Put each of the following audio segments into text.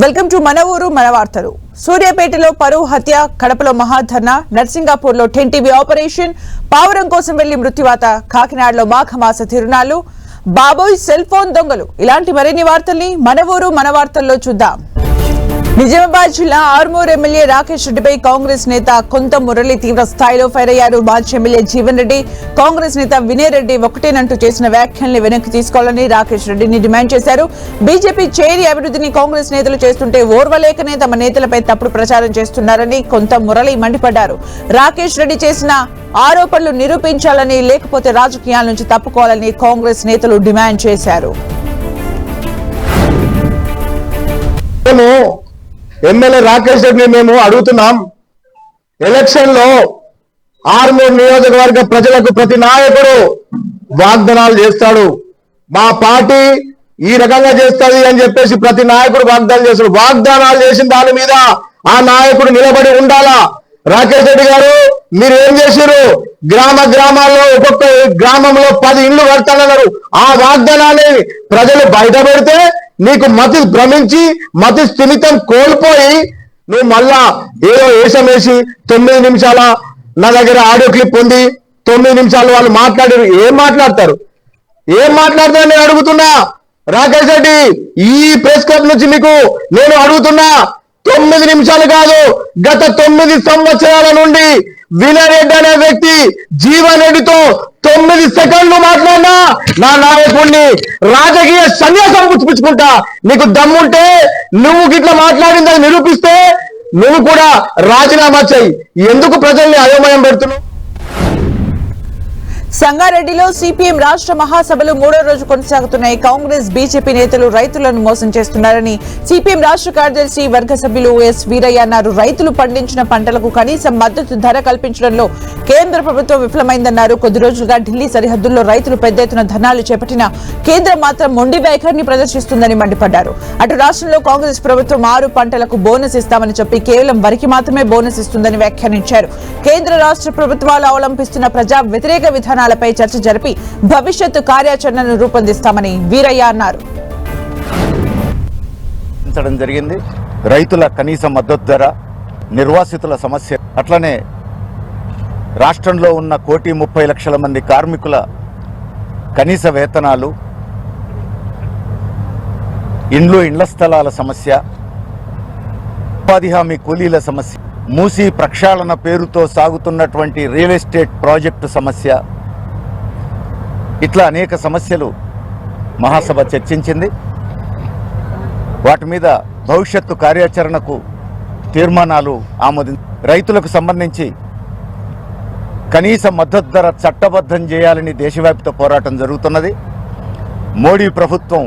Welcome to మన ఊరు మన వార్తలు. సూర్యాపేటలో పరువు హత్య కడపలో మహాధర్ణ నర్సింగాపూర్లో టెన్ టీవీ ఆపరేషన్ పావురం కోసం వెళ్ళి మృత్యువాత కాకినాడలో మాఘమాస తిరునాళ్ళు బాబోయ్ సెల్ ఫోన్ దొంగలు. ఇలాంటి మరిన్ని వార్తల్ని మన ఊరు మన వార్తల్లో చూద్దాం. నిజామాబాద్ జిల్లా ఆర్మూర్ ఎమ్మెల్యే రాకేష్ రెడ్డిపై కాంగ్రెస్ నేత కొంత మురళి తీవ్ర స్థాయిలో ఫైర్ అయ్యారు. మాజీ ఎమ్మెల్యే జీవన్ రెడ్డి కాంగ్రెస్ నేత వినయ్ రెడ్డి ఒకటేనంటూ చేసిన వ్యాఖ్యల్ని వెనక్కి తీసుకోవాలని రాకేష్ రెడ్డిని డిమాండ్ చేశారు. బీజేపీ చేరి అభివృద్ధిని కాంగ్రెస్ నేతలు చేస్తుంటే ఓర్వలేకనే తమ నేతలపై తప్పుడు ప్రచారం చేస్తున్నారని కొంత మురళి మండిపడ్డారు. రాకేష్ రెడ్డి చేసిన ఆరోపణలు నిరూపించాలని లేకపోతే రాజకీయాల నుంచి తప్పుకోవాలని కాంగ్రెస్ నేతలు డిమాండ్ చేశారు. ఎమ్మెల్యే రాకేష్ రెడ్డిని మేము అడుగుతున్నాం. ఎలక్షన్లో ఆర్మూర్ నియోజకవర్గ ప్రజలకు ప్రతి నాయకుడు వాగ్దానాలు చేస్తాడు. మా పార్టీ ఈ రకంగా చేస్తుంది అని చెప్పేసి ప్రతి నాయకుడు వాగ్దానం చేస్తాడు. వాగ్దానాలు చేసిన దాని మీద ఆ నాయకుడు నిలబడి ఉండాలా? రాకేష్ రెడ్డి గారు మీరు ఏం చేశారు గ్రామ గ్రామాల్లో ఒక్కొక్క గ్రామంలో పది ఇండ్లు కడతానన్నారు. ఆ వాగ్దానాన్ని ప్రజలు బయటపెడితే నీకు మతి భ్రమించి మతి స్థిమితం కోల్పోయి నువ్వు మళ్ళా ఏదో వేషం వేసి తొమ్మిది నిమిషాల నా దగ్గర ఆడియో క్లిప్ ఉంది తొమ్మిది నిమిషాలు వాళ్ళు మాట్లాడారు. ఏం మాట్లాడతారు? ఏం మాట్లాడతారు నేను అడుగుతున్నా? రాకేష్ రెడ్డి ఈ ప్రెస్ క్లబ్ నుంచి మీకు నేను అడుగుతున్నా తొమ్మిది నిమిషాలు కాదు గత తొమ్మిది సంవత్సరాల నుండి వినయ్ రెడ్డి అనే వ్యక్తి జీవన్ రెడ్డితో తొమ్మిది సెకండ్లు మాట్లాడినా నా నాయకుడిని రాజకీయ సన్యాసం పుచ్చుకుంటా నీకు దమ్ముంటే నువ్వు గిట్లా మాట్లాడిందని నిరూపిస్తే నువ్వు కూడా రాజీనామా చెయ్యి ఎందుకు ప్రజల్ని అయోమయం పెడుతున్నావు? సంగారెడ్డిలో సిపిఎం రాష్ట్ర మహాసభలు మూడో రోజు కొనసాగుతున్నాయి. కాంగ్రెస్ బీజేపీ నేతలు రైతులను మోసం చేస్తున్నారని సిపిఎం రాష్ట్ర కార్యదర్శి వర్గ సభ్యులు ఎస్ వీరయ్య అన్నారు. రైతులు పండించిన పంటలకు కనీస మద్దతు ధర కల్పించడంలో కేంద్ర ప్రభుత్వం విఫలమైందన్నారు. కొద్ది రోజులుగా ఢిల్లీ సరిహద్దుల్లో రైతులు పెద్ద ఎత్తున ధర్నాలు చేపట్టిన కేంద్రం మాత్రం మొండి వైఖరిని ప్రదర్శిస్తుందని మండిపడ్డారు. అటు రాష్ట్రంలో కాంగ్రెస్ ప్రభుత్వం ఆరు పంటలకు బోనస్ ఇస్తామని చెప్పి కేవలం వరికి మాత్రమే బోనస్ ఇస్తుందని వ్యాఖ్యానించారు. కేంద్ర రాష్ట్ర ప్రభుత్వాలు అవలంబిస్తున్న ప్రజా వ్యతిరేక విధానం విధానాలపై చర్చ జరిపి భవిష్యత్తు కార్యాచరణను రూపొందిస్తామని వీరయ్య అన్నారు. జరిగింది. రైతుల కనీస మద్దతు ధర నిర్వాసితుల సమస్య అట్లనే రాష్ట్రంలో ఉన్న కోటి ముప్పై లక్షల మంది కార్మికుల కనీస వేతనాలు ఇండ్లు ఇండ్ల స్థలాల సమస్య ఉపాధి హామీ కూలీల సమస్య మూసీ ప్రక్షాళన పేరుతో సాగుతున్నటువంటి రియల్ ఎస్టేట్ ప్రాజెక్టు సమస్య ఇట్లా అనేక సమస్యలు మహాసభ చర్చించింది. వాటి మీద భవిష్యత్తు కార్యాచరణకు తీర్మానాలు ఆమోది రైతులకు సంబంధించి కనీస మద్దతు ధర చట్టబద్ధం చేయాలని దేశవ్యాప్త పోరాటం జరుగుతున్నది. మోడీ ప్రభుత్వం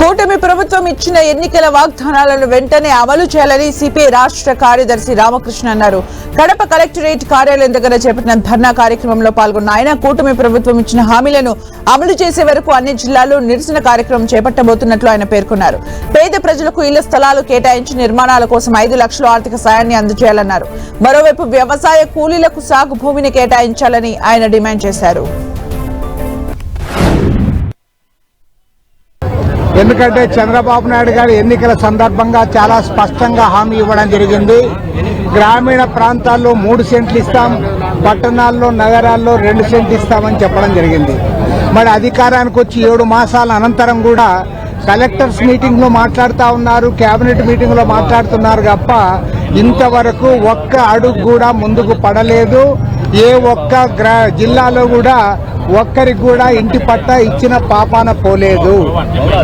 కూటమి ప్రభుత్వం ఇచ్చిన ఎన్నికల వాగ్దానాలను వెంటనే అమలు చేయాలని సిపిఐ రాష్ట్ర కార్యదర్శి రామకృష్ణ అన్నారు. కడప కలెక్టరేట్ కార్యాలయం దగ్గర చేపట్టిన ధర్నా కార్యక్రమంలో పాల్గొన్న ఆయన కూటమి ప్రభుత్వం ఇచ్చిన హామీలను అమలు చేసే వరకు అన్ని జిల్లాల్లో నిరసన కార్యక్రమం చేపట్టబోతున్నట్లు ఆయన పేర్కొన్నారు. పేద ప్రజలకు ఇళ్ళ స్థలాలు కేటాయించి నిర్మాణాల కోసం ఐదు లక్షల ఆర్థిక సాయాన్ని అందజేయాలన్నారు. మరోవైపు వ్యవసాయ కూలీలకు సాగు భూమిని కేటాయించాలని ఆయన డిమాండ్ చేశారు. ఎందుకంటే చంద్రబాబు నాయుడు గారు ఎన్నికల సందర్భంగా చాలా స్పష్టంగా హామీ ఇవ్వడం జరిగింది. గ్రామీణ ప్రాంతాల్లో మూడు సెంట్లు ఇస్తాం పట్టణాల్లో నగరాల్లో రెండు సెంట్లు ఇస్తామని చెప్పడం జరిగింది. మరి అధికారానికి వచ్చి ఏడు మాసాల అనంతరం కూడా కలెక్టర్స్ మీటింగ్లో మాట్లాడుతూ ఉన్నారు కేబినెట్ మీటింగ్లో మాట్లాడుతున్నారు తప్ప ఇంతవరకు ఒక్క అడుగు కూడా ముందుకు పడలేదు. ఏ ఒక్క గ్రా జిల్లాలో కూడా ఒక్కరికి కూడా ఇంటి పట్టా ఇచ్చిన పాపాన పోలేదు.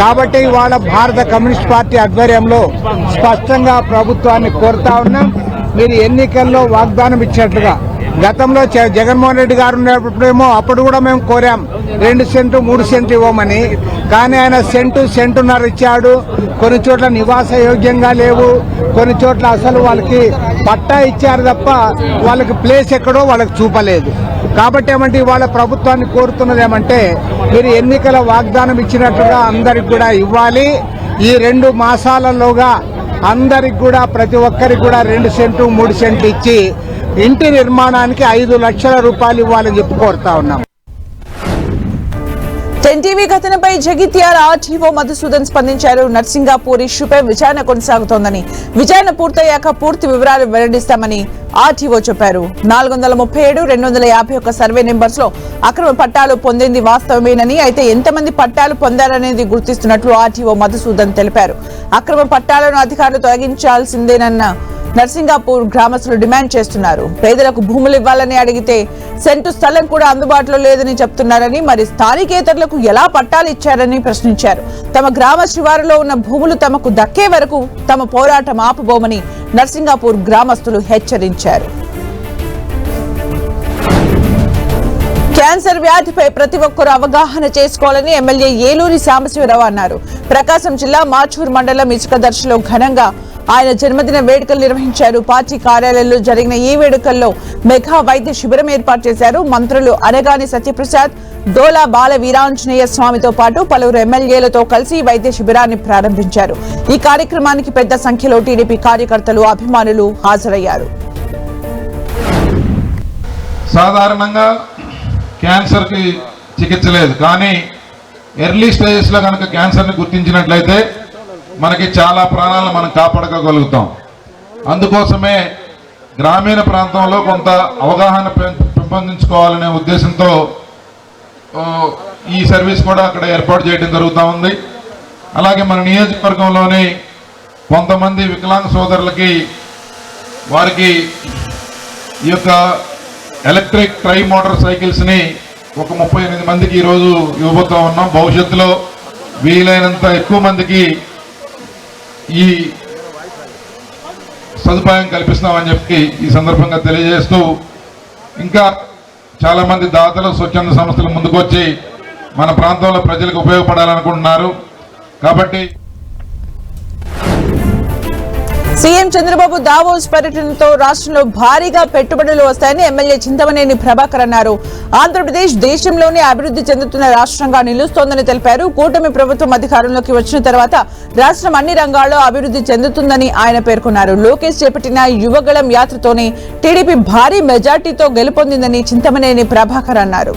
కాబట్టి ఇవాళ భారత కమ్యూనిస్ట్ పార్టీ ఆధ్వర్యంలో స్పష్టంగా ప్రభుత్వాన్ని కోరుతా ఉన్నాం. మీరు ఎన్నికల్లో వాగ్దానం ఇచ్చినట్లుగా. గతంలో జగన్మోహన్ రెడ్డి గారు ఉన్నప్పుడేమో అప్పుడు కూడా మేము కోరాం. రెండు సెంటు మూడు సెంటు ఇవ్వమని. కానీ ఆయన సెంటు సెంటున్నర ఇచ్చాడు. కొన్ని చోట్ల నివాస యోగ్యంగా లేవు. కొన్ని చోట్ల అసలు వాళ్ళకి పట్టా ఇచ్చారు తప్ప వాళ్ళకి ప్లేస్ ఎక్కడో వాళ్ళకి చూపలేదు. కాబట్టి ఏమంటే ఇవాళ ప్రభుత్వాన్ని కోరుతున్నది ఏమంటే మీరు ఎన్నికల వాగ్దానం ఇచ్చినట్టుగా అందరికి కూడా ఇవ్వాలి. ఈ రెండు మాసాలలోగా అందరికి కూడా ప్రతి ఒక్కరికి కూడా రెండు సెంటు మూడు సెంట్లు ఇచ్చి ఇంటి నిర్మాణానికి ఐదు లక్షల రూపాయలు ఇవ్వాలని చెప్పి కోరుతా ఉన్నాం. ఎన్టీవీ ఘటనపై జగిత్యాల ఆర్టీఓ మధుసూదన్ స్పందించారు. నర్సింగాపూర్ ఇష్యూపై విచారణ కొనసాగుతోందని విచారణ పూర్తయ్యాక పూర్తి వివరాలు వెల్లడిస్తామని ఆర్టీఓ చెప్పారు. నాలుగు వందల ముప్పై ఏడు రెండు వందల యాభై ఒక్క సర్వే నెంబర్స్లో అక్రమ పట్టాలు పొందింది వాస్తవమేనని అయితే ఎంతమంది పట్టాలు పొందారనేది గుర్తిస్తున్నట్లు ఆర్టీఓ మధుసూదన్ తెలిపారు. అక్రమ పట్టాలను అధికారులు తొలగించాల్సిందేనన్న నర్సింగాపూర్ గ్రామస్తులు డిమాండ్ చేస్తున్నారు. పేదలకు భూములు ఇవ్వాలని అడిగితే సెంటు స్థలం కూడా అందుబాటులో లేదని చెప్తున్నారని మరి స్థానికేతరులకు ఎలా పట్టాలు ఇచ్చారని ప్రశ్నించారు. తమ గ్రామ శివారులో ఉన్న భూములు తమకు దక్కే వరకు తమ పోరాటం ఆపబోమని నర్సింగాపూర్ గ్రామస్తులు హెచ్చరించారు. క్యాన్సర్ వ్యాధిపై ప్రతి ఒక్కరూ అవగాహన చేసుకోవాలని ఎమ్మెల్యే ఏలూరి సాంబశివరావు అన్నారు. ప్రకాశం జిల్లా మాచూర్ మండలం ఇసుక దర్శలో ఘనంగా ఆయన జన్మదిన వేడుకలు నిర్వహించారు. పార్టీ కార్యాలయంలో జరిగిన ఈ వేడుకల్లో మెగా వైద్య శిబిరం ఏర్పాటు చేశారు. మంత్రులు అనగాని సత్యప్రసాద్ డోలా బాల వీరాంజనేయ స్వామితో పాటు పలువురు ఎమ్మెల్యేలతో కలిసి వైద్య శిబిరాన్ని ప్రారంభించారు. ఈ కార్యక్రమానికి పెద్ద సంఖ్యలో టీడీపీ కార్యకర్తలు అభిమానులు హాజరయ్యారు. సాధారణంగా క్యాన్సర్కి చికిత్స లేదు. కానీ ఎర్లీ స్టేజెస్లో కనుక క్యాన్సర్ని గుర్తించినట్లయితే మనకి చాలా ప్రాణాలను మనం కాపాడుకోగలుగుతాం. అందుకోసమే గ్రామీణ ప్రాంతంలో కొంత అవగాహన పెం- పెంపొందించుకోవాలనే ఉద్దేశంతో ఈ సర్వీస్ కూడా అక్కడ ఏర్పాటు చేయడం జరుగుతూ ఉంది. అలాగే మన నియోజకవర్గంలోని కొంతమంది వికలాంగ సోదరులకి వారికి ఈ యొక్క ఎలక్ట్రిక్ ట్రై మోటార్ సైకిల్స్ని ఒక ముప్పై ఎనిమిది మందికి ఈరోజు ఇవ్వబోతూ ఉన్నాం. భవిష్యత్తులో వీలైనంత ఎక్కువ మందికి ఈ సదుపాయం కల్పిస్తామని చెప్పి ఈ సందర్భంగా తెలియజేస్తూ ఇంకా చాలామంది దాతలు స్వచ్ఛంద సంస్థలు ముందుకొచ్చి మన ప్రాంతంలో ప్రజలకు ఉపయోగపడాలనుకుంటున్నారు. కాబట్టి సీఎం చంద్రబాబు దావోస్ పర్యటనతో రాష్ట్రంలో భారీగా పెట్టుబడులు వస్తాయని ఎమ్మెల్యే చింతమనేని ప్రభాకర్ అన్నారు. ఆంధ్రప్రదేశ్ దేశంలోనే అభివృద్ధి చెందుతున్న రాష్ట్రంగా నిలుస్తోందని తెలిపారు. కూటమి ప్రభుత్వం అధికారంలోకి వచ్చిన తర్వాత రాష్ట్రం అన్ని రంగాల్లో అభివృద్ధి చెందుతుందని ఆయన పేర్కొన్నారు. లోకేష్ చేపట్టిన యువగళం యాత్రతోనే టీడీపీ భారీ మెజార్టీతో గెలుపొందిందని చింతమనేని ప్రభాకర్ అన్నారు.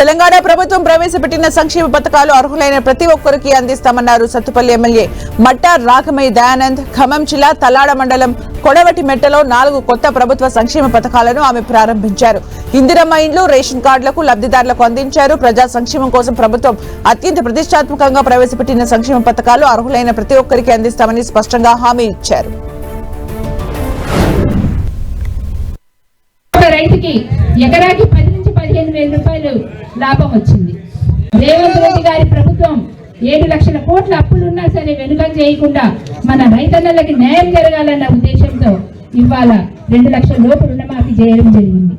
తెలంగాణ ప్రభుత్వం ప్రవేశపెట్టిన సంక్షేమ పథకాలు అర్హులైన ప్రతి ఒక్కరికి అందిస్తామన్నారు సత్తుపల్లి ఎమ్మెల్యే మట్టా రాఘమయ్య దయానంద్ ఖమ్మం జిల్లా తలాడ మండలం కొడవటి మెట్టలో నాలుగు కొత్త ప్రభుత్వ సంక్షేమ పథకాలను ఆమె ప్రారంభించారు. ఇందిరమ్మ ఇండ్లు రేషన్ కార్డులకు లబ్ధిదారులకు అందించారు. ప్రజా సంక్షేమం కోసం ప్రభుత్వం అత్యంత ప్రతిష్టాత్మకంగా ప్రవేశపెట్టిన సంక్షేమ పథకాలు అర్హులైన ప్రతి ఒక్కరికి అందిస్తామని స్పష్టంగా హామీ ఇచ్చారు. రైతుకి ఎకరాకి పది పదిహేను వేల రూపాయలు లాభం వచ్చింది. రేవంత్ రెడ్డి గారి ప్రభుత్వం ఏడు లక్షల కోట్ల అప్పులున్నా సరే వెనుక చేయకుండా మన రైతన్నలకి న్యాయం జరగాలన్న ఉద్దేశంతో ఇవాళ రెండు లక్షల లోపు రుణమాఫీ చేయడం జరిగింది.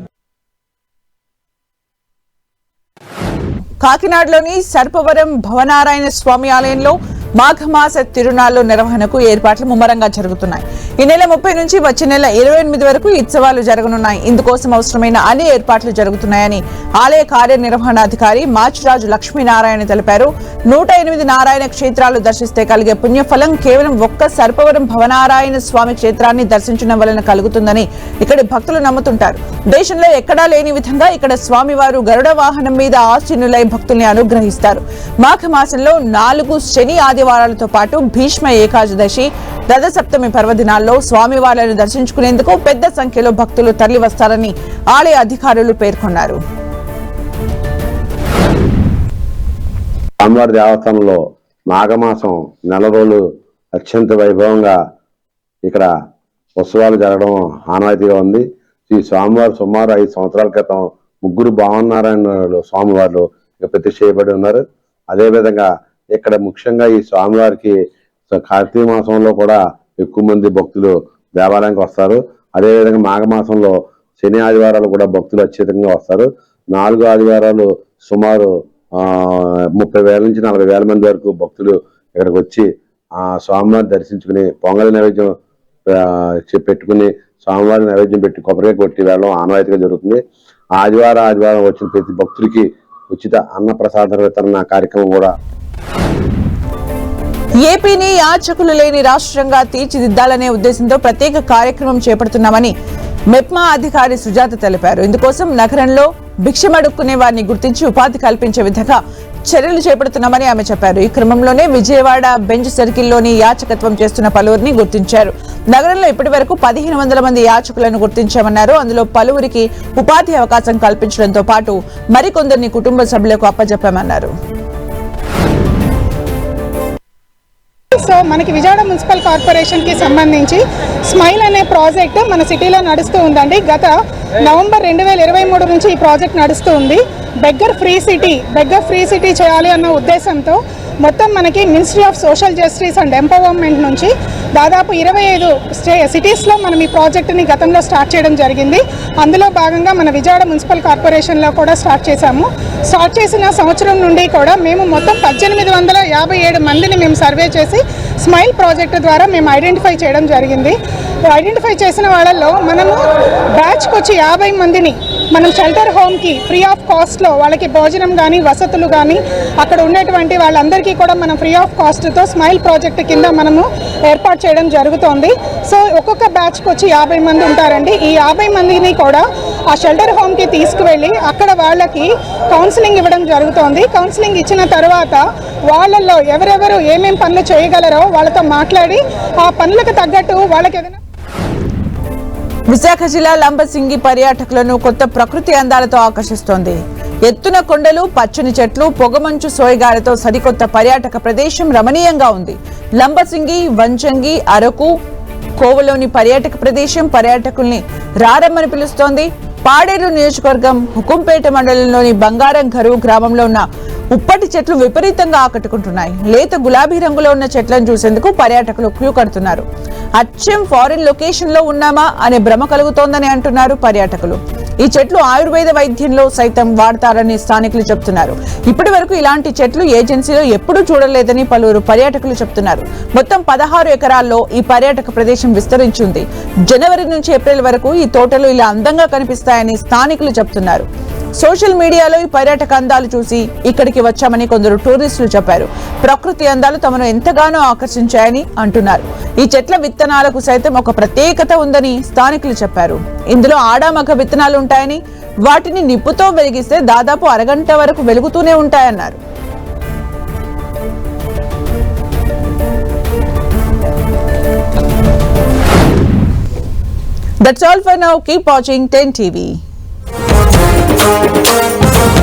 కాకినాడలోని సర్పవరం భవనారాయణ స్వామి ఆలయంలో మాఘమాస తిరునాళ్ళు నిర్వహణకు ఏర్పాట్లు ముమ్మరంగా జరుగుతున్నాయి. ఈ నెల ముప్పై నుంచి వచ్చే నెల ఇరవై ఎనిమిది వరకు ఉత్సవాలు జరగనున్నాయి. ఇందుకోసం అవసరమైన అన్ని ఏర్పాట్లు జరుగుతున్నాయని ఆలయ కార్యనిర్వహణాధికారి మాచిరాజు లక్ష్మీనారాయణ తెలిపారు. నూట ఎనిమిది నారాయణ క్షేత్రాలు దర్శిస్తే కలిగే పుణ్యఫలం కేవలం ఒక్క సర్పవరం భవనారాయణ స్వామి క్షేత్రాన్ని దర్శించడం వలన కలుగుతుందని ఇక్కడి భక్తులు నమ్ముతుంటారు. దేశంలో ఎక్కడా లేని విధంగా ఇక్కడ స్వామివారు గరుడ వాహనం మీద ఆశీనులై భక్తుల్ని అనుగ్రహిస్తారు. మాఘ మాసంలో నాలుగు శని ఆదివారాలతో పాటు భీష్మ ఏకాదశి రథసప్తమి పర్వదినాల్లో స్వామివార్లను దర్శించుకునేందుకు పెద్ద సంఖ్యలో భక్తులు తరలివస్తారని ఆలయ అధికారులు పేర్కొన్నారు. స్వామివారి దేవస్థానంలో మాఘమాసం నెల రోజులు అత్యంత వైభవంగా ఇక్కడ ఉత్సవాలు జరగడం ఆనవాయితీగా ఉంది. ఈ స్వామివారు సుమారు ఐదు సంవత్సరాల క్రితం ముగ్గురు భావనారాయణ స్వామివార్లు ఇక్కడ చేయబడి ఉన్నారు. అదేవిధంగా ఇక్కడ ముఖ్యంగా ఈ స్వామివారికి కార్తీక మాసంలో కూడా ఎక్కువ మంది భక్తులు దేవాలయానికి వస్తారు. అదేవిధంగా మాఘమాసంలో శని ఆదివారాలు కూడా భక్తులు అత్యధికంగా వస్తారు. నాలుగు ఆదివారాలు సుమారు ముప్పై వేల నుంచి నలభై వేల మంది వరకు భక్తులు ఇక్కడికి వచ్చి ఆ స్వామివారిని దర్శించుకుని పొంగల్ నైవేద్యం పెట్టుకుని స్వామివారి నైవేద్యం పెట్టి కొబ్బరికాయ కొట్టి వెళ్ళడం ఆనవాయితీగా జరుగుతుంది. ఆదివారం ఆదివారం వచ్చిన ప్రతి భక్తుడికి ఉచిత అన్న ప్రసాద వితరణ కార్యక్రమం కూడా ఏపీని యాచకులు లేని రాష్ట్రంగా తీర్చిదిద్దాలనే ఉద్దేశంతో ప్రత్యేక కార్యక్రమం చేపడుతున్నామని మెప్మా అధికారి సుజాత తెలిపారు. ఇందుకోసం నగరంలో భిక్షమడుక్కునే వారిని గుర్తించి ఉపాధి కల్పించే విధంగా చర్యలు చేపడుతున్నామని ఆమె చెప్పారు. ఈ క్రమంలోనే విజయవాడ బెంచ్ సర్కిల్లోని యాచకత్వం చేస్తున్న పలువురిని గుర్తించారు. నగరంలో ఇప్పటి వరకు పదిహేను వందల మంది యాచకులను గుర్తించామన్నారు. అందులో పలువురికి ఉపాధి అవకాశం కల్పించడంతో పాటు మరికొందరిని కుటుంబ సభ్యులకు అప్పజెప్పామన్నారు. సో మనకి విజయవాడ మున్సిపల్ కార్పొరేషన్కి సంబంధించి స్మైల్ అనే ప్రాజెక్ట్ మన సిటీలో నడుస్తూ ఉందండి. గత నవంబర్ రెండు వేల ఇరవై మూడు నుంచి ఈ ప్రాజెక్ట్ నడుస్తూ ఉంది. Beggar free city beggar free city చేయాలి అన్న ఉద్దేశంతో మొత్తం మనకి ministry of social justice and empowerment నుంచి దాదాపు ఇరవై ఐదు స్టే సిటీస్లో మనం ఈ ప్రాజెక్టుని గతంలో స్టార్ట్ చేయడం జరిగింది. అందులో భాగంగా మన విజయవాడ మున్సిపల్ కార్పొరేషన్లో కూడా స్టార్ట్ చేశాము. స్టార్ట్ చేసిన సంవత్సరం నుండి కూడా మేము మొత్తం పద్దెనిమిది వందల యాభై ఏడు మందిని మేము సర్వే చేసి స్మైల్ ప్రాజెక్టు ద్వారా మేము ఐడెంటిఫై చేయడం జరిగింది. ఐడెంటిఫై చేసిన వాళ్ళల్లో మనము బ్యాచ్కి వచ్చి యాభై మందిని మనం షెల్టర్ హోమ్కి ఫ్రీ ఆఫ్ కాస్ట్లో వాళ్ళకి భోజనం కానీ వసతులు కానీ అక్కడ ఉండేటువంటి వాళ్ళందరికీ కూడా మనం ఫ్రీ ఆఫ్ కాస్ట్తో స్మైల్ ప్రాజెక్ట్ కింద మనము ఏర్పాటు చేయడం జరుగుతోంది. సో ఒక్కొక్క బ్యాచ్కి వచ్చి యాభై మంది ఉంటారండి. ఈ యాభై మందిని కూడా ఆ షెల్టర్ హోమ్కి తీసుకువెళ్ళి అక్కడ వాళ్ళకి కౌన్సిలింగ్ ఇవ్వడం జరుగుతోంది. కౌన్సిలింగ్ ఇచ్చిన తర్వాత వాళ్ళల్లో ఎవరెవరు ఏమేం పనులు చేయగలరో వాళ్ళతో మాట్లాడి ఆ పనులకు తగ్గట్టు వాళ్ళకి ఏదైనా విశాఖ జిల్లా లంబసింగి పర్యాటకులను కొత్త ప్రకృతి అందాలతో ఆకర్షిస్తోంది. ఎత్తున కొండలు పచ్చని చెట్లు పొగమంచు సోయగాలతో సరికొత్త పర్యాటక ప్రదేశం రమణీయంగా ఉంది. లంబసింగి వంచంగి అరకు కోవలోని పర్యాటక ప్రదేశం పర్యాటకుల్ని రారమ్మని పిలుస్తోంది. పాడేరు నియోజకవర్గం హుకుంపేట మండలంలోని బంగారం ఘరు గ్రామంలో ఉన్న ఉప్పటి చెట్లు విపరీతంగా ఆకట్టుకుంటున్నాయి. లేత గులాబీ రంగులో ఉన్న చెట్లను చూసేందుకు పర్యాటకులు క్యూ కడుతున్నారు. అచ్చం ఫారిన్ లొకేషన్లో ఉన్నామా అనే భ్రమ కలుగుతోందని అంటున్నారు పర్యాటకులు. ఈ చెట్లు ఆయుర్వేద వైద్యంలో సైతం వాడతారని స్థానికులు చెప్తున్నారు. ఇప్పటి వరకు ఇలాంటి చెట్లు ఏజెన్సీలో ఎప్పుడూ చూడలేదని పలువురు పర్యాటకులు చెప్తున్నారు. మొత్తం పదహారు ఎకరాల్లో ఈ పర్యాటక ప్రదేశం విస్తరించి జనవరి నుంచి ఏప్రిల్ వరకు ఈ తోటలు ఇలా అందంగా కనిపిస్తాయని స్థానికులు చెప్తున్నారు. సోషల్ మీడియాలో ఈ పర్యాటక అందాలు చూసి ఇక్కడికి వచ్చామని కొందరు టూరిస్టులు చెప్పారు ప్రకృతి అందాలు తమను ఎంతగానో ఆకర్షించాయని అంటున్నారు ఈ చెట్ల విత్తనాలకు సైతం ఒక ప్రత్యేకత ఉందని స్థానికులు చెప్పారు ఇందులో ఆడామక విత్తనాలు ఉంటాయని వాటిని నిప్పుతో వెలిగిస్తే దాదాపు అరగంట వరకు వెలుగుతూనే ఉంటాయన్నారు That's all for now. Keep watching 10 TV. Thank you.